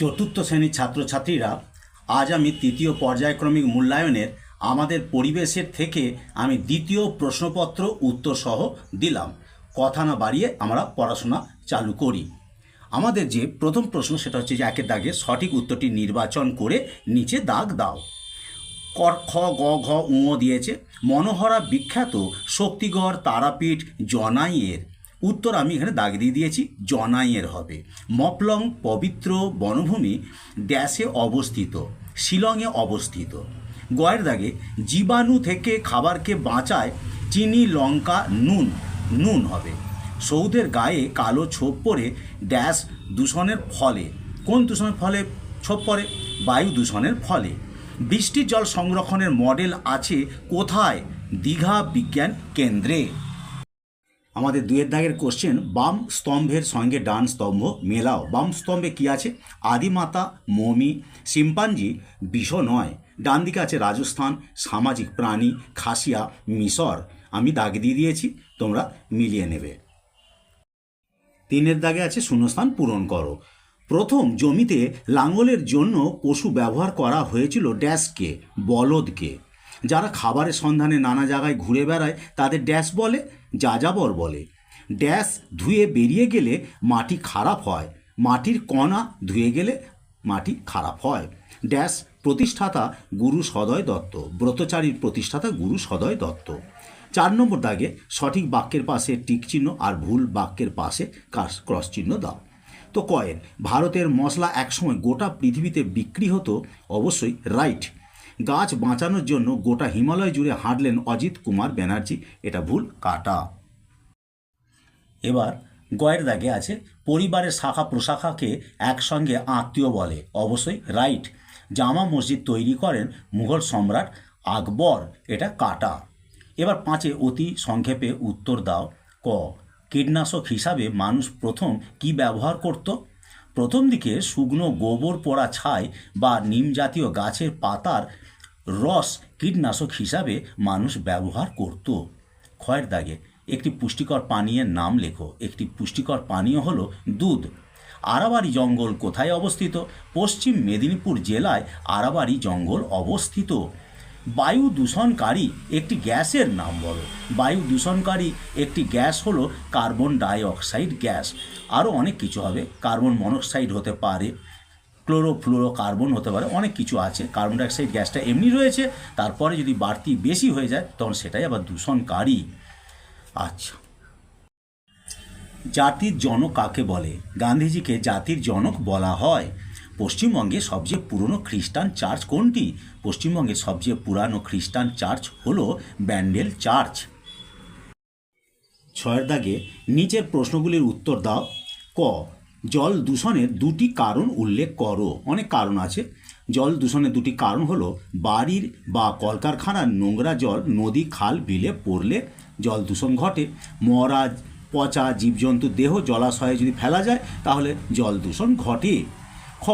চতুর্থ শ্রেণির ছাত্রছাত্রীরা আজ আমি তৃতীয় পর্যায়ক্রমিক মূল্যায়নের আমাদের পরিবেশের থেকে আমি দ্বিতীয় প্রশ্নপত্র উত্তর সহ দিলাম। কথা না বাড়িয়ে আমরা পড়াশোনা চালু করি। আমাদের যে প্রথম প্রশ্ন সেটা হচ্ছে যে একের দাগে সঠিক উত্তরটি নির্বাচন করে নিচে দাগ দাও। কর, খ, গ, ঘ উঁ দিয়েছে। মনোহরা বিখ্যাত শক্তিগড় তারাপীঠ জনাইয়ের উত্তর আমি এখানে দাগ দিয়ে দিয়েছি, জনাইয়ের হবে। মপলং পবিত্র বনভূমি ড্যাশে অবস্থিত, শিলংয়ে অবস্থিত। গয়ের দাগে জীবাণু থেকে খাবারকে বাঁচায় চিনি, লঙ্কা, নুন নুন হবে। সৌদের গায়ে কালো ছোপ পড়ে ড্যাশ দূষণের ফলে। কোন দূষণের ফলে ছোপ পড়ে বায়ু দূষণের ফলে। বৃষ্টির জল সংরক্ষণের মডেল আছে কোথায়? দীঘা বিজ্ঞান কেন্দ্রে। আমাদের দুয়ের দাগের কোশ্চেন বাম স্তম্ভের সঙ্গে ডান স্তম্ভ মেলাও। বাম স্তম্ভে কি আছে? আদিমাতা, মমি, শিম্পাঞ্জি বিষ নয়। ডান দিকে আছে রাজস্থান, সামাজিক প্রাণী, খাসিয়া, মিশর। আমি দাগ দিয়ে দিয়েছি, তোমরা মিলিয়ে নেবে। তিনের দাগে আছে শূন্যস্থান পূরণ করো। প্রথম জমিতে লাঙ্গলের জন্য পশু ব্যবহার করা হয়েছিল ড্যাশকে, বলদকে। যারা খাবারের সন্ধানে নানা জায়গায় ঘুরে বেড়ায়, তাদের ড্যাশ বলে, যাযাবর বলে। ড্যাশ ধুয়ে বেরিয়ে গেলে মাটি খারাপ হয়। মাটির কণা ধুয়ে গেলে মাটি খারাপ হয়। ড্যাশ প্রতিষ্ঠাতা গুরু সদয় দত্ত, ব্রতচারীর প্রতিষ্ঠাতা গুরু সদয় দত্ত। চার নম্বর দাগে সঠিক বাক্যের পাশে টিক চিহ্ন আর ভুল বাক্যের পাশে ক্রস চিহ্ন দাও। তো কয়েন, ভারতের মশলা একসময় গোটা পৃথিবীতে বিক্রি হতো, অবশ্যই রাইট গাছ বাঁচানোর জন্য গোটা হিমালয় জুড়ে হাঁটলেন অজিত কুমার ব্যানার্জি। এটা ভুল, কাটা। এবার গয়ের দাগে আছে, পরিবারের শাখা প্রশাখাকে একসঙ্গে আত্মীয় বলে। অবশ্যই রাইট। জামা মসজিদ তৈরি করেন মুঘল সম্রাট আকবর, এটা কাটা। এবার পাঁচে অতি সংক্ষেপে উত্তর দাও। ক, কীটনাশক হিসাবে মানুষ প্রথম কি ব্যবহার করত? প্রথম দিকে শুকনো গোবর পোড়া ছাই বা নিম জাতীয় গাছের পাতার রস কীটনাশক হিসাবে মানুষ ব্যবহার করত। ক্ষয়ের দাগে, একটি পুষ্টিকর পানীয়ের নাম লেখো। একটি পুষ্টিকর পানীয় হলো দুধ। আরাবাড়ি জঙ্গল কোথায় অবস্থিত? পশ্চিম মেদিনীপুর জেলায় আরাবাড়ি জঙ্গল অবস্থিত। বায়ু দূষণকারী একটি গ্যাসের নাম বলো। বায়ু দূষণকারী একটি গ্যাস হলো কার্বন ডাই অক্সাইড গ্যাস। আরও অনেক কিছু হবে। কার্বন মনোক্সাইড হতে পারে ক্লোরোফ্লোরো কার্বন হতে পারে, অনেক কিছু আছে। কার্বন ডাইঅক্সাইড গ্যাসটা এমনি রয়েছে, তারপরে যদি বাড়তি বেশি হয়ে যায়, তখন সেটাই আবার দূষণকারী। আচ্ছা। জাতির জনক কাকে বলে? গান্ধীজিকে জাতির জনক বলা হয়। পশ্চিমবঙ্গে সবচেয়ে পুরনো খ্রিস্টান চার্চ কোনটি? পশ্চিমবঙ্গের সবচেয়ে পুরানো খ্রিস্টান চার্চ হলো ব্যান্ডেল চার্চ। ছয়ের দাগে নিচের প্রশ্নগুলির উত্তর দাও। ক জল দূষণের দুটি কারণ উল্লেখ করো। অনেক কারণ আছে। জল দূষণের দুটি কারণ হলো বাড়ির বা কলকারখানার নোংরা জল, নদী, খাল, বিলে পড়লে জল দূষণ ঘটে। মরা, পচা জীবজন্তুর দেহ জলাশয়ে যদি ফেলা যায়, তাহলে জল দূষণ ঘটে। খ,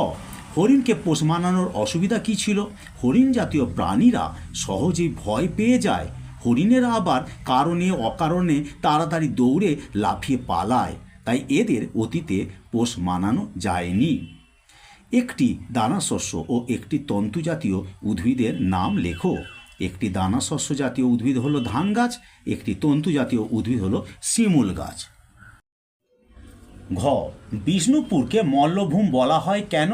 হরিণকে পোষ মানানোর অসুবিধা কী ছিল? হরিণ জাতীয় প্রাণীরা সহজেই ভয় পেয়ে যায়। হরিণেরা আবার কারণে অকারণে তাড়াতাড়ি দৌড়ে লাফিয়ে পালায়। তাই এদের অতীতে পোষ মানানো যায়নি। একটি দানাশস্য ও একটি তন্তু জাতীয় উদ্ভিদের নাম লেখো। একটি দানাশস্য জাতীয় উদ্ভিদ হলো ধান গাছ, একটি তন্তু জাতীয় উদ্ভিদ হলো শিমুল গাছ। ঘ, বিষ্ণুপুরকে মল্লভূম বলা হয় কেন?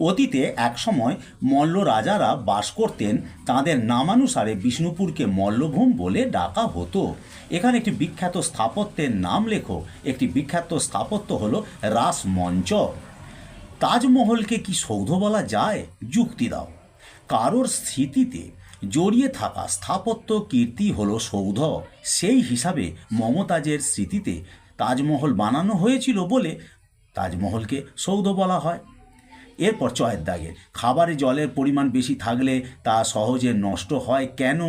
অতীতে একসময় মল্ল রাজারা বাস করতেন তাদের নামানুসারে বিষ্ণুপুরকে মল্লভূম বলে ডাকা হতো। এখানে একটি বিখ্যাত স্থাপত্যের নাম লেখো। একটি বিখ্যাত স্থাপত্য হলো রাসমঞ্চ তাজমহলকে কি সৌধ বলা যায়? যুক্তি দাও। কারোর স্মৃতিতে জড়িয়ে থাকা স্থাপত্য কীর্তি হলো সৌধ। সেই হিসাবে মমতাজের স্মৃতিতে তাজমহল বানানো হয়েছিল বলে তাজমহলকে সৌধ বলা হয়। এরপর চয়ের দাগের খাবারে জলের পরিমাণ বেশি থাকলে তা সহজে নষ্ট হয় কেন?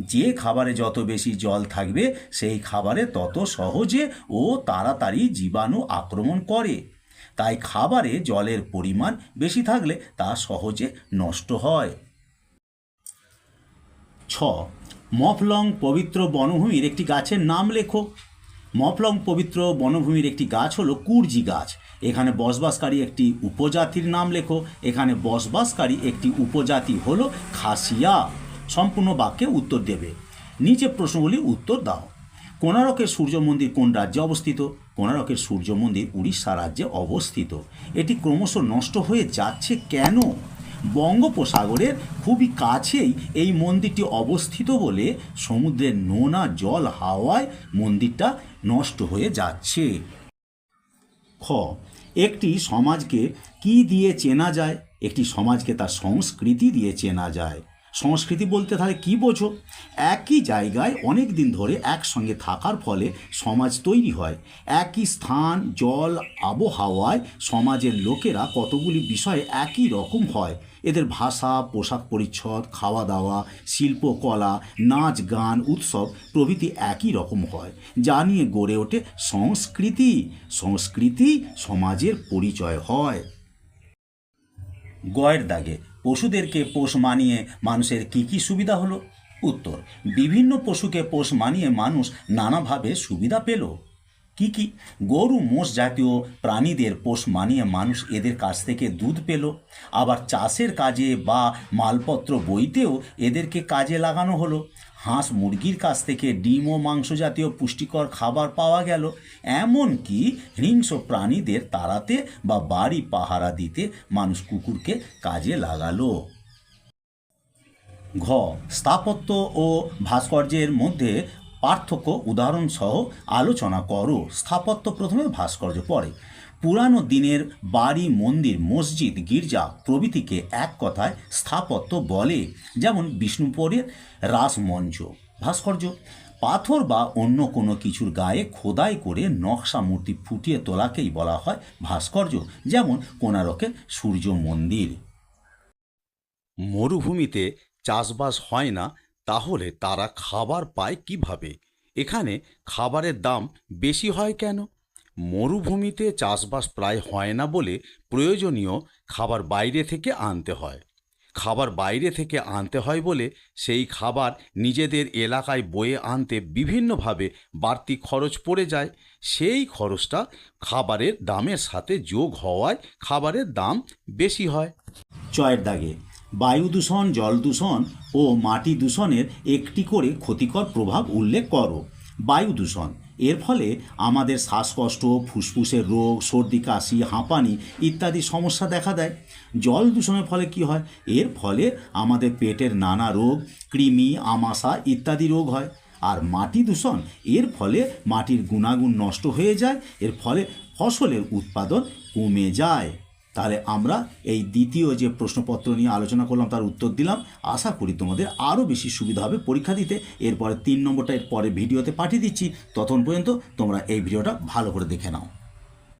যে খাবারে যত বেশি জল থাকবে, সেই খাবারে তত সহজে ও তাড়াতাড়ি জীবাণু আক্রমণ করে। তাই খাবারে জলের পরিমাণ বেশি থাকলে তা সহজে নষ্ট হয়। ছ, মফলং পবিত্র বনভূমির একটি গাছের নাম লেখো। মফলং পবিত্র বনভূমির একটি গাছ হলো কুরজি গাছ। এখানে বসবাসকারী একটি উপজাতির নাম লেখো। এখানে বসবাসকারী একটি উপজাতি হলো খাসিয়া। সম্পূর্ণ বাক্যে উত্তর দেবে। নিচে প্রশ্নগুলি উত্তর দাও। কোণারকের সূর্য মন্দির কোন রাজ্যে অবস্থিত? কোণারকের সূর্য মন্দির উড়িষ্যা রাজ্যে অবস্থিত। এটি ক্রমশ নষ্ট হয়ে যাচ্ছে কেন? বঙ্গোপসাগরের খুবই কাছেই এই মন্দিরটি অবস্থিত বলে সমুদ্রের নোনা জল হাওয়ায় মন্দিরটা নষ্ট হয়ে যাচ্ছে। খ, একটি সমাজকে কি দিয়ে চেনা যায়? একটি সমাজকে তার সংস্কৃতি দিয়ে চেনা যায়। সংস্কৃতি বলতে তাহলে কি বোঝো? একই জায়গায় অনেক দিন ধরে একসঙ্গে থাকার ফলে সমাজ তৈরি হয়। একই স্থান, জল, আবহাওয়ায় সমাজের লোকেরা কতগুলি বিষয়ে একই রকম হয়? এদের ভাষা, পোশাক পরিচ্ছদ খাওয়া দাওয়া শিল্পকলা নাচ গান উৎসব প্রভৃতি একই রকম হয়, যা নিয়ে গড়ে ওঠে সংস্কৃতি। সংস্কৃতি সমাজের পরিচয় হয়। গয়ের দাগে পশুদেরকে পোষ মানিয়ে মানুষের কি কি সুবিধা হলো? উত্তর, বিভিন্ন পশুকে পোষ মানিয়ে মানুষ নানাভাবে সুবিধা পেল। কি কি? গরু, মোষ জাতীয় প্রাণীদের পোষ মানিয়ে মানুষ এদের কাছ থেকে দুধ পেল। আবার চাষের কাজে বা মালপত্র বইতেও এদেরকে কাজে লাগানো হলো। হাঁস মুরগির কাছ থেকে ডিম ও মাংস জাতীয় পুষ্টিকর খাবার পাওয়া গেল। এমনকি হিংস্র প্রাণীদের তাড়াতে বা বাড়ি পাহারা দিতে মানুষ কুকুরকে কাজে লাগালো। ঘ. স্থাপত্য ও ভাস্কর্যের মধ্যে পার্থক্য উদাহরণসহ আলোচনা করো। স্থাপত্য প্রথমে ভাস্কর্য পরে পুরানো দিনের বাড়ি, মন্দির, মসজিদ, গির্জা প্রভৃতিকে এক কথায় স্থাপত্য বলে, যেমন বিষ্ণুপুরের রাসমঞ্চ। ভাস্কর্য, পাথর বা অন্য কোনো কিছুর গায়ে খোদাই করে নকশা মূর্তি ফুটিয়ে তোলাকেই বলা হয় ভাস্কর্য, যেমন কোনারকের সূর্য মন্দির। মরুভূমিতে চাষবাস হয় না তাহলে তারা খাবার পায় কীভাবে? এখানে খাবারের দাম বেশি হয় কেন? মরুভূমিতে চাষবাস প্রায় হয় না বলে প্রয়োজনীয় খাবার বাইরে থেকে আনতে হয়। খাবার বাইরে থেকে আনতে হয় বলে সেই খাবার নিজেদের এলাকায় বয়ে আনতে বিভিন্নভাবে বাড়তি খরচ পড়ে যায়। সেই খরচটা খাবারের দামের সাথে যোগ হওয়ায় খাবারের দাম বেশি হয়। চয়ের দাগে বায়ু দূষণ, জল দূষণ ও মাটি দূষণের একটি করে ক্ষতিকর প্রভাব উল্লেখ করো। বায়ু দূষণ, এর ফলে আমাদের শ্বাসকষ্ট, ফুসফুসের রোগ, সর্দি, কাশি, হাঁপানি ইত্যাদি সমস্যা দেখা দেয়। জল দূষণের ফলে কি হয়? এর ফলে আমাদের পেটের নানা রোগ, কৃমি, আমাশা ইত্যাদি রোগ হয়। আর মাটি দূষণ, এর ফলে মাটির গুণাগুণ নষ্ট হয়ে যায়, এর ফলে ফসলের উৎপাদন কমে যায়। তাহলে আমরা এই দ্বিতীয় যে প্রশ্নপত্র নিয়ে আলোচনা করলাম, তার উত্তর দিলাম। আশা করি তোমাদের আরও বেশি সুবিধা হবে পরীক্ষা দিতে। এরপরে তিন নম্বরটা এর পরে ভিডিওতে পাঠিয়ে দিচ্ছি। ততক্ষণ পর্যন্ত তোমরা এই ভিডিওটা ভালো করে দেখে নাও।